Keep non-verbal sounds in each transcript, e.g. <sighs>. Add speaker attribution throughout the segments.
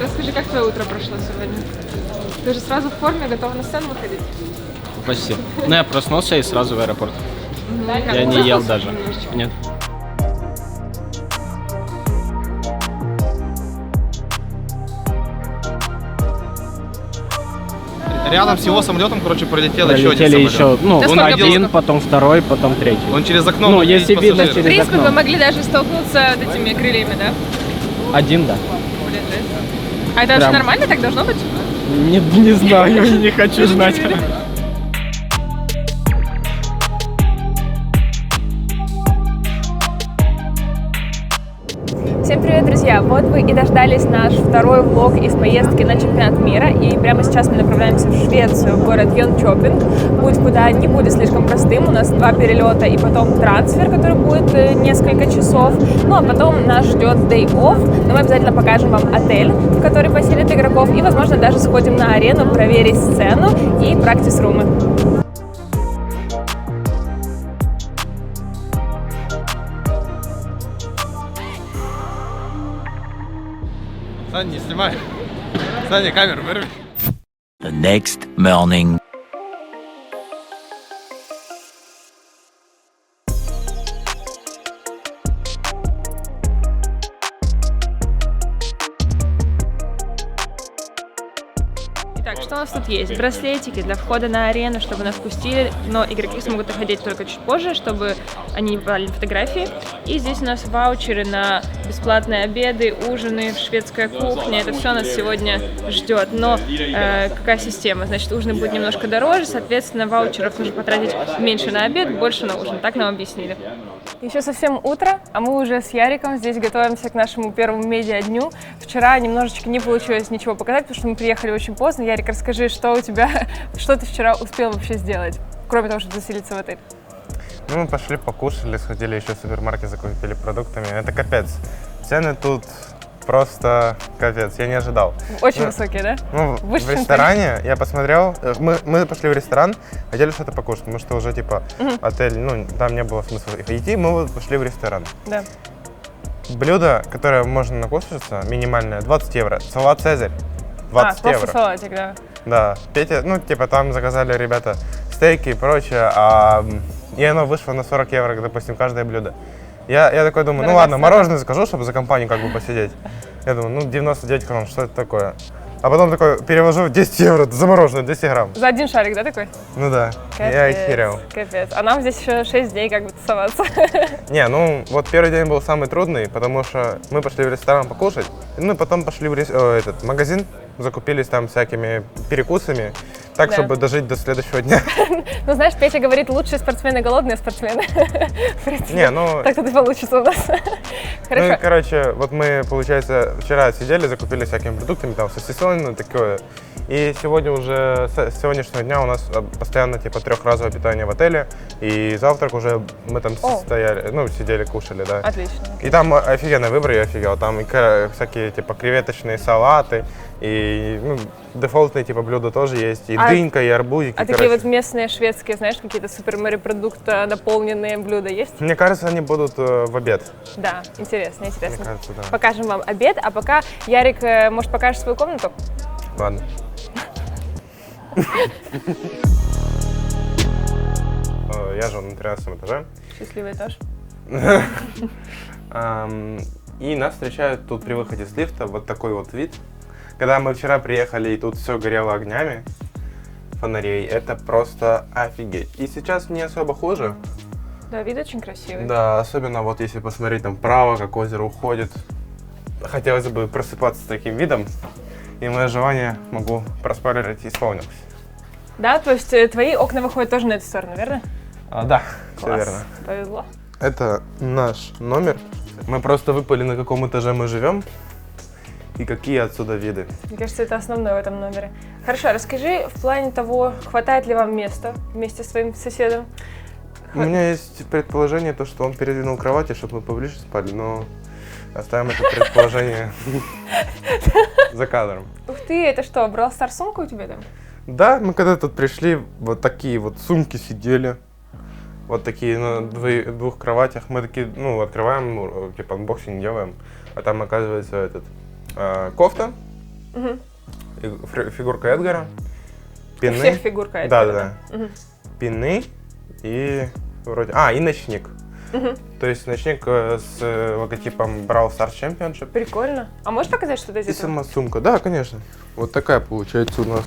Speaker 1: Расскажи, как твое утро прошло сегодня? Ты же сразу в форме, готова на сцену выходить?
Speaker 2: Почти. Ну, я проснулся и сразу в аэропорт.
Speaker 1: Да, как?
Speaker 2: Я не ел даже.
Speaker 1: немножечко?
Speaker 2: Нет.
Speaker 3: Рядом с его самолетом, короче, пролетел еще один
Speaker 2: Пролетели
Speaker 3: самолет.
Speaker 2: еще, ну,
Speaker 1: Да
Speaker 2: он
Speaker 1: сколько
Speaker 2: один,
Speaker 1: было?
Speaker 2: потом второй, потом третий.
Speaker 3: Он через окно
Speaker 2: Ну,
Speaker 3: мог
Speaker 2: если видно
Speaker 3: пассажиров.
Speaker 1: В
Speaker 2: через
Speaker 1: принципе,
Speaker 2: окно.
Speaker 1: вы могли даже столкнуться с этими крыльями, да?
Speaker 2: Один, да.
Speaker 1: А это вообще нормально так должно быть?
Speaker 2: Не, не знаю, <laughs> не хочу знать.
Speaker 1: Всем привет, друзья! Вот вы и дождались наш второй влог из поездки на чемпионат мира. И прямо сейчас мы направляемся в Швецию, в город Йончопинг. Путь куда не будет слишком простым. У нас два перелета и потом трансфер, который будет э, несколько часов. Ну а потом нас ждет day off. Но мы обязательно покажем вам отель, в который поселят игроков. И, возможно, даже сходим на арену проверить сцену и практис-румы.
Speaker 3: Сань, не снимай. Саня, камеру вырви.
Speaker 4: The next morning.
Speaker 1: Тут есть? Браслетики для входа на арену, чтобы нас пустили, но игроки смогут доходить только чуть позже, чтобы они брали фотографии. И здесь у нас ваучеры на бесплатные обеды, ужины, шведская кухня. Это все нас сегодня ждет. Но э, какая система? Значит, ужины будут немножко дороже, соответственно, ваучеров нужно потратить меньше на обед, больше на ужин. Так нам объяснили. Еще совсем утро, а мы уже с Яриком здесь готовимся к нашему первому медиа-дню. Вчера немножечко не получилось ничего показать, потому что мы приехали очень поздно. Ярик, расскажи, что у тебя, <laughs> что ты вчера успел вообще сделать, кроме того, чтобы заселиться в отель?
Speaker 5: Ну, мы пошли покушали, сходили еще в супермаркет, закупили продуктами. Это капец. Цены тут просто капец, я не ожидал.
Speaker 1: Очень
Speaker 5: Ну,
Speaker 1: высокие, да?
Speaker 5: Ну,
Speaker 1: Выше,
Speaker 5: в ресторане я посмотрел, э, мы, мы пошли в ресторан, хотели что-то покушать, потому что уже, типа, отель, ну, там не было смысла идти, мы вот пошли в ресторан.
Speaker 1: Да.
Speaker 5: Блюдо, которое можно накушаться, минимальное, 20 евро. Салат Цезарь, 20
Speaker 1: а,
Speaker 5: евро.
Speaker 1: салатик, да.
Speaker 5: Да, Петя, ну, типа, там заказали ребята стейки и прочее, а, и оно вышло на 40 евро, допустим, каждое блюдо. Я, я такой думаю, ну
Speaker 1: Дорого
Speaker 5: ладно, мороженое закажу, чтобы за компанию как бы посидеть. Я думаю, ну, 99 крон, что это такое? А потом такой, перевожу 10 евро за мороженое, 200 грамм.
Speaker 1: За один шарик, да, такой?
Speaker 5: Ну да, я охерел.
Speaker 1: Капец. А нам здесь еще 6 дней как бы тусоваться. <laughs>
Speaker 5: Не, ну, вот первый день был самый трудный, потому что мы пошли в ресторан покушать, ну, и потом пошли в рес- э, этот магазин, закупились там всякими перекусами, так,
Speaker 1: Да.
Speaker 5: чтобы дожить до следующего дня. <laughs>
Speaker 1: Ну, знаешь, Петя говорит, лучшие спортсмены голодные спортсмены. <laughs>
Speaker 5: Не, ну,
Speaker 1: Так тут и получится у нас. <laughs>
Speaker 5: Ну, короче, вот мы, получается, вчера сидели, закупили всякими продуктами, там, сосисоны, такое. И сегодня уже, с сегодняшнего дня у нас э, постоянно, типа, трехразовое питание в отеле. И завтрак уже мы там
Speaker 1: О.
Speaker 5: стояли, ну, сидели, кушали, да.
Speaker 1: Отлично.
Speaker 5: И там э, офигенный выбор, я офигел. Там и всякие, типа, креветочные салаты, и, ну, дефолтные, типа, блюда тоже есть. И
Speaker 1: А-
Speaker 5: дынька, и арбузики,
Speaker 1: А такие
Speaker 5: короче.
Speaker 1: вот местные шведские, знаешь, какие-то супер морепродукта наполненные блюда есть?
Speaker 5: Мне кажется, они будут э, в обед.
Speaker 1: Да, интересно,
Speaker 5: Мне
Speaker 1: интересно.
Speaker 5: кажется, да.
Speaker 1: Покажем вам обед, а пока Ярик, э, может, покажешь свою комнату?
Speaker 5: Ладно. Э, Я живу на 13 этаже.
Speaker 1: Счастливый этаж. <laughs>
Speaker 5: И нас встречают тут при выходе с лифта вот такой вот вид. Когда мы вчера приехали, и тут все горело огнями фонарей, это просто офигеть. И сейчас не особо хуже.
Speaker 1: Да, вид очень красивый.
Speaker 5: Да, особенно вот если посмотреть там право, как озеро уходит. Хотелось бы просыпаться с таким видом. И мое желание, могу проспойлерить, исполнилось.
Speaker 1: Да, то есть э, твои окна выходят тоже на эту сторону, верно?
Speaker 5: А, да, все
Speaker 1: Класс.
Speaker 5: верно.
Speaker 1: Повезло.
Speaker 5: Это наш номер. Мы просто выпали, на каком этаже мы живем и какие отсюда виды.
Speaker 1: Мне кажется, это основное в этом номере. Хорошо, расскажи в плане того, хватает ли вам места вместе с своим соседом?
Speaker 5: У меня есть предположение, то, что он передвинул кровати, чтобы мы поближе спали, но оставим это предположение <laughs> за кадром.
Speaker 1: Ух ты, это что, брал стар сумку у тебя там?
Speaker 5: Да, мы когда тут пришли, вот такие вот сумки сидели. Вот такие на двух кроватях. Мы такие, ну, открываем, ну, типа анбоксинг делаем. А там оказывается этот э, кофта, фри- фигурка Эдгара,
Speaker 1: У
Speaker 5: пины.
Speaker 1: всех фигурка
Speaker 5: Да,
Speaker 1: Эдгара,
Speaker 5: да, да.
Speaker 1: Мгм.
Speaker 5: Пины и вроде... А, и ночник.
Speaker 1: Мгм.
Speaker 5: То есть ночник э, с э, логотипом Brawl Stars Championship.
Speaker 1: Прикольно. А можешь показать что-то из
Speaker 5: И
Speaker 1: этого?
Speaker 5: сама сумка. Да, конечно. Вот такая получается у нас.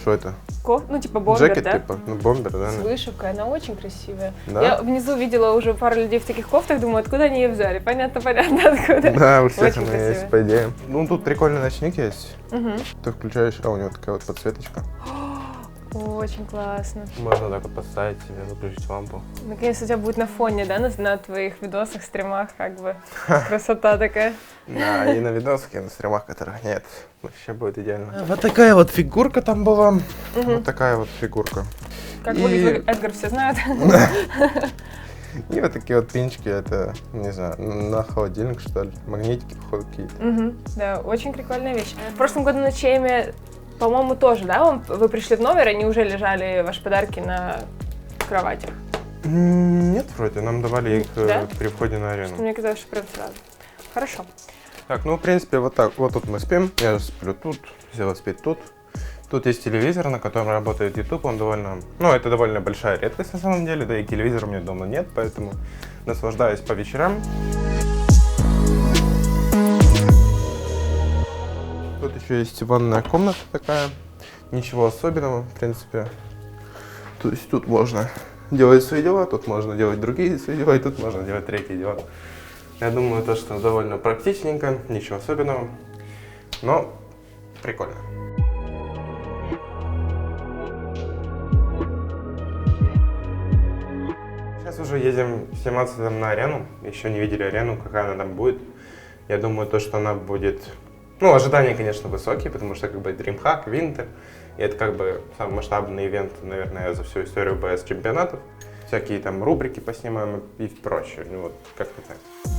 Speaker 5: Что это?
Speaker 1: Коф- Ну, типа бомбер,
Speaker 5: Джекет
Speaker 1: да?
Speaker 5: типа? Ну, бомбер, да?
Speaker 1: С вышивкой, она очень красивая.
Speaker 5: Да?
Speaker 1: Я внизу видела уже пару людей в таких кофтах, думаю, откуда они ее взяли? Понятно, понятно, откуда.
Speaker 5: Да, у всех она есть, по идее. Ну, тут прикольный ночник есть.
Speaker 1: Мгм.
Speaker 5: Ты включаешь, а у него такая вот подсветочка. <gasps>
Speaker 1: Очень классно.
Speaker 5: Можно так вот поставить себе, выключить лампу.
Speaker 1: Наконец у тебя будет на фоне, да, на, на твоих видосах, стримах, как бы. Красота такая.
Speaker 5: Да, и на видосах, и на стримах, которых нет. Вообще будет идеально. Вот такая вот фигурка там была. Вот такая вот фигурка.
Speaker 1: Как выглядит Эдгар, все знают. <laughs>
Speaker 5: И вот такие вот пинчики, это, не знаю, на холодильник, что ли. Магнитики, походу, какие-то.
Speaker 1: Да, очень прикольная вещь. В прошлом году на Чейме, по-моему, тоже, да, вам- вы пришли в номер, они уже лежали, ваши подарки на кроватях.
Speaker 5: Нет, вроде, нам давали их э,
Speaker 1: Да?
Speaker 5: при входе на арену.
Speaker 1: Мне казалось, что прям сразу. Хорошо.
Speaker 5: Так, ну, в принципе, вот так. Вот тут мы спим. Я сплю тут, Зела спит тут. Тут есть телевизор, на котором работает YouTube. Он довольно... Ну, это довольно большая редкость на самом деле. Да и телевизора у меня дома нет, поэтому наслаждаюсь по вечерам. Еще есть ванная комната такая. Ничего особенного, в принципе. То есть тут можно делать свои дела, тут можно делать другие свои дела, и тут можно делать третьи дела. Я думаю, то, что довольно практичненько, ничего особенного, но прикольно. Сейчас уже едем сниматься там на арену, еще не видели арену, какая она там будет. Я думаю, то, что она будет... Ну, ожидания, конечно, высокие, потому что как бы DreamHack, Winter, и это как бы самый масштабный ивент, наверное, за всю историю БС чемпионатов. Всякие там рубрики поснимаем и прочее. Ну вот, как-то так.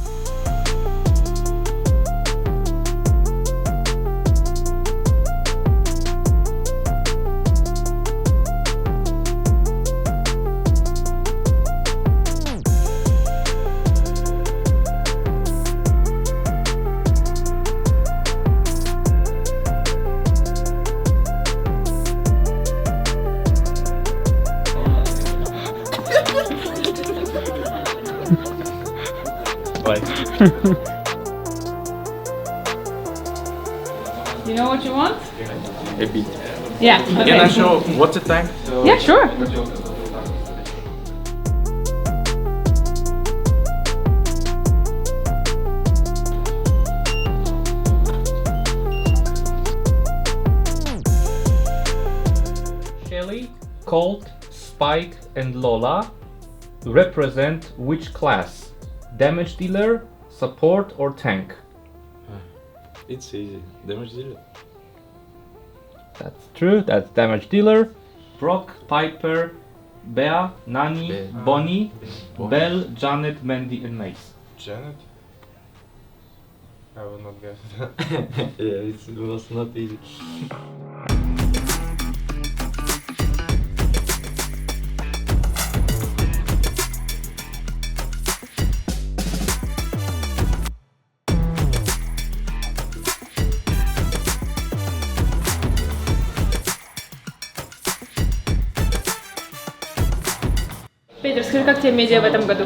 Speaker 6: You know what you want?
Speaker 2: A bit.
Speaker 6: Yeah.
Speaker 2: Can I show what's the time?
Speaker 6: Yeah, sure.
Speaker 7: Shelly, Colt, Spike, and Lola represent which class? Damage dealer, support, or tank? <sighs>
Speaker 8: It's easy. Damage dealer.
Speaker 7: That's true, that's damage dealer. Brock, Piper, Bea, Nani,
Speaker 8: Bea.
Speaker 7: Bonnie,
Speaker 8: Bonnie.
Speaker 7: Belle, Janet, Mandy, and Mace.
Speaker 5: Janet? I will not guess. <laughs> <laughs>
Speaker 8: yeah, it was not easy.
Speaker 1: Тебе медиа в этом году?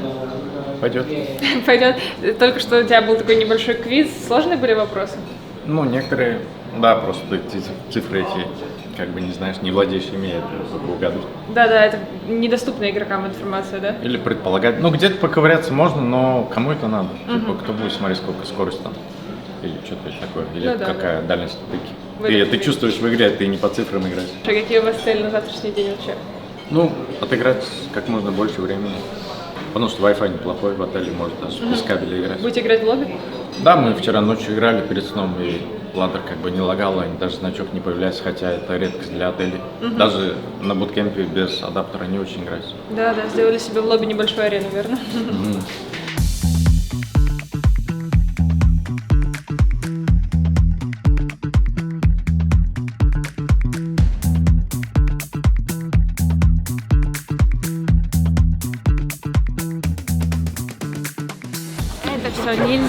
Speaker 2: Пойдет. <laughs>
Speaker 1: Пойдет. Только что у тебя был такой небольшой квиз. Сложные были вопросы?
Speaker 8: Ну, некоторые, да, просто цифры эти, как бы не знаешь, не владеешь ими, это только угадывать.
Speaker 1: Да-да, это недоступная игрокам информация, да?
Speaker 8: Или предполагать. Ну, где-то поковыряться можно, но кому это надо? Типа, кто будет смотреть, сколько скорость там? Или что-то такое? Или
Speaker 1: Ну да,
Speaker 8: какая дальность стыки?
Speaker 1: В
Speaker 8: Ты, ты чувствуешь в игре, ты не по цифрам играешь.
Speaker 1: А какие у вас цели на завтрашний день вообще?
Speaker 8: Ну, отыграть как можно больше времени. Потому что Wi-Fi неплохой в отеле, может даже без кабеля играть.
Speaker 1: Будете играть в лобби?
Speaker 8: Да, мы вчера ночью играли перед сном, и ладер как бы не лагал, и даже значок не появляется, хотя это редкость для отелей. Даже на буткемпе без адаптера не очень играть.
Speaker 1: Да-да, сделали себе в лобби небольшую арену, верно? Это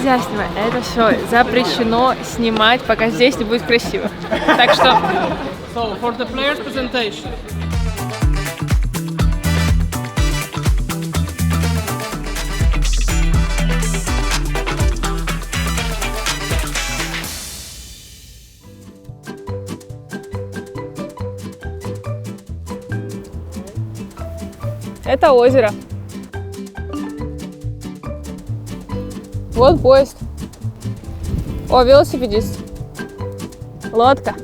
Speaker 1: нельзя снимать. Это все запрещено снимать, пока здесь не будет красиво. Так что
Speaker 6: So, for the players' presentation.
Speaker 1: это озеро. Вот поезд. О, велосипедист. Лодка.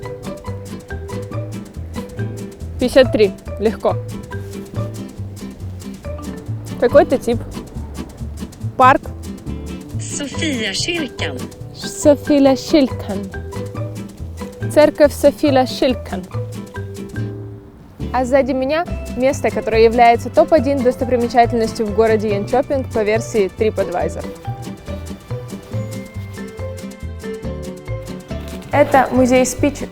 Speaker 1: 53. Легко. Какой-то тип. Парк.
Speaker 9: Sofia kyrkan.
Speaker 1: Софиля Шилькан. Церковь Софиля Шилькан. А сзади меня место, которое является топ-1 достопримечательностью в городе Янчопинг по версии TripAdvisor. Это музей спичек.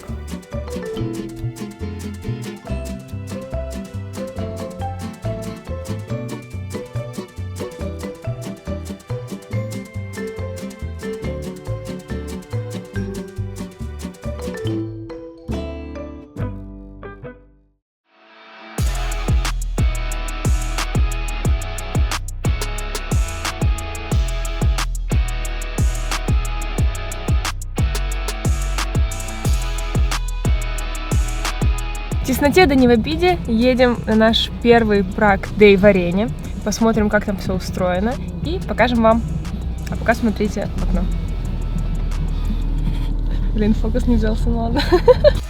Speaker 1: Тесноте да не в обиде едем на наш первый прак Дэй в арене. Посмотрим, как там все устроено и покажем вам. А пока смотрите окно. Блин, фокус не взялся, ну ладно. <laughs>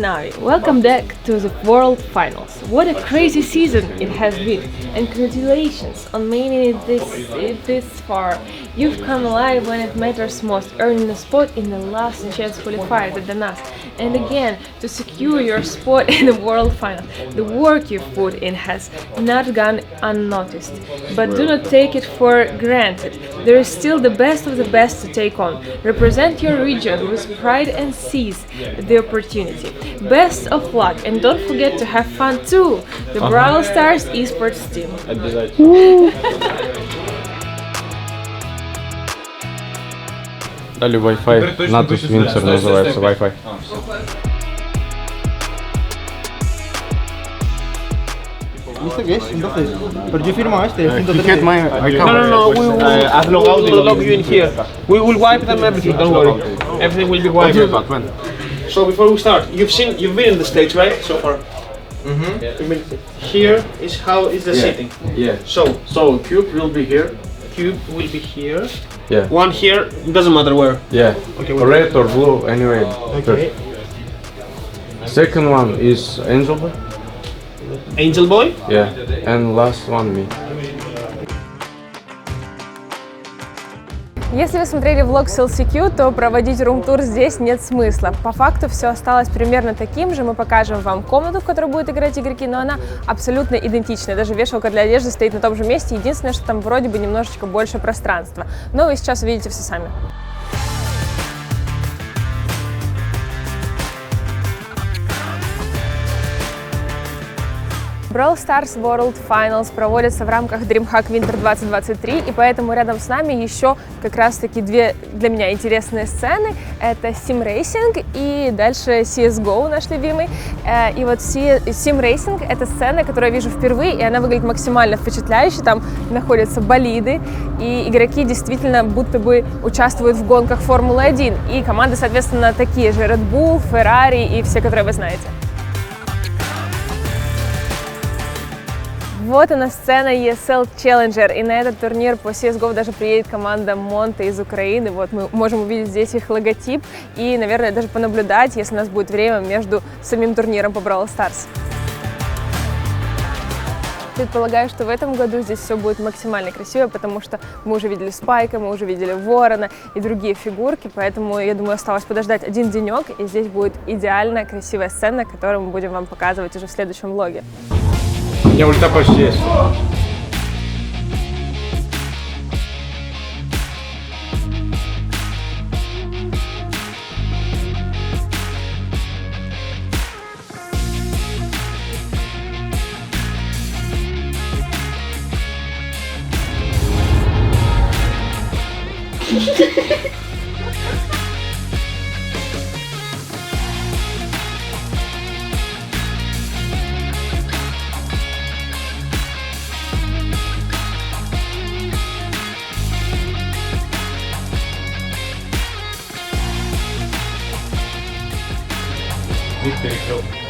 Speaker 1: Navi, welcome back to the World Finals. What a crazy season it has been, and congratulations on making it this this far. You've come alive when it matters most, earning a spot in the last chance qualifier at the NAS, and again to secure your spot <laughs> in the World Final. The work you've put in has not gone unnoticed, but do not take it for granted. There is still the best of the best to take on. Represent your region with pride and seize the opportunity. Best of luck and don't forget to have fun too. The uh-huh. Brawl Stars esports team.
Speaker 5: Дали Wi-Fi. Натус Винцер называется Wi-Fi.
Speaker 10: ¿Listo qué es? Entonces, pero yo firmo este, el punto
Speaker 5: He
Speaker 10: 13.
Speaker 5: had my account.
Speaker 10: No, no, no, we will
Speaker 5: I've logged out.
Speaker 10: we'll log you in here. We will wipe them everything, don't worry. Everything will be wiped. So before we start, you've seen, you've been in the stage, right, so far? Mm-hmm. Here is how is the setting.
Speaker 8: Yeah.
Speaker 10: So,
Speaker 8: So cube will be here.
Speaker 10: cube will be here.
Speaker 5: Yeah.
Speaker 10: One here, doesn't matter where.
Speaker 5: Yeah.
Speaker 10: Okay,
Speaker 5: Red or blue, anyway.
Speaker 10: Okay.
Speaker 5: Second one is Angel Boy.
Speaker 10: Angel Boy.
Speaker 5: Yeah. And last one me.
Speaker 1: Если вы смотрели влог с LCQ, то проводить рум-тур здесь нет смысла. По факту все осталось примерно таким же. Мы покажем вам комнату, в которой будут играть игроки, но она абсолютно идентичная. Даже вешалка для одежды стоит на том же месте. Единственное, что там вроде бы немножечко больше пространства. Но вы сейчас увидите все сами. Brawl Stars World Finals проводятся в рамках DreamHack Winter 2023, и поэтому рядом с нами еще как раз-таки две для меня интересные сцены. Это Sim Racing и дальше CSGO, наш любимый. Э, И вот Sim Racing — это сцена, которую я вижу впервые, и она выглядит максимально впечатляюще. Там находятся болиды, и игроки действительно будто бы участвуют в гонках Формулы-1. И команды, соответственно, такие же — Red Bull, Ferrari и все, которые вы знаете. Вот она сцена ESL Challenger, и на этот турнир по CSGO даже приедет команда Монте из Украины. Вот мы можем увидеть здесь их логотип и, наверное, даже понаблюдать, если у нас будет время, между самим турниром по Brawl Stars. Предполагаю, что в этом году здесь все будет максимально красиво, потому что мы уже видели Спайка, мы уже видели Ворона и другие фигурки, поэтому, я думаю, осталось подождать один денек, и здесь будет идеально красивая сцена, которую мы будем вам показывать уже в следующем влоге.
Speaker 5: У меня ульта почти есть.
Speaker 7: Victory Club.
Speaker 5: И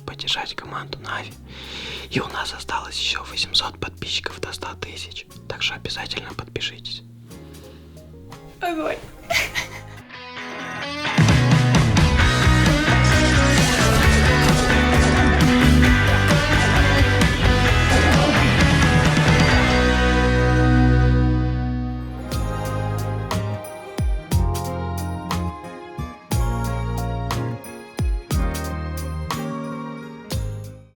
Speaker 5: поддержать команду Нави. И у нас осталось еще 800 подписчиков до 100 тысяч. Так что обязательно подпишитесь.
Speaker 1: Огонь.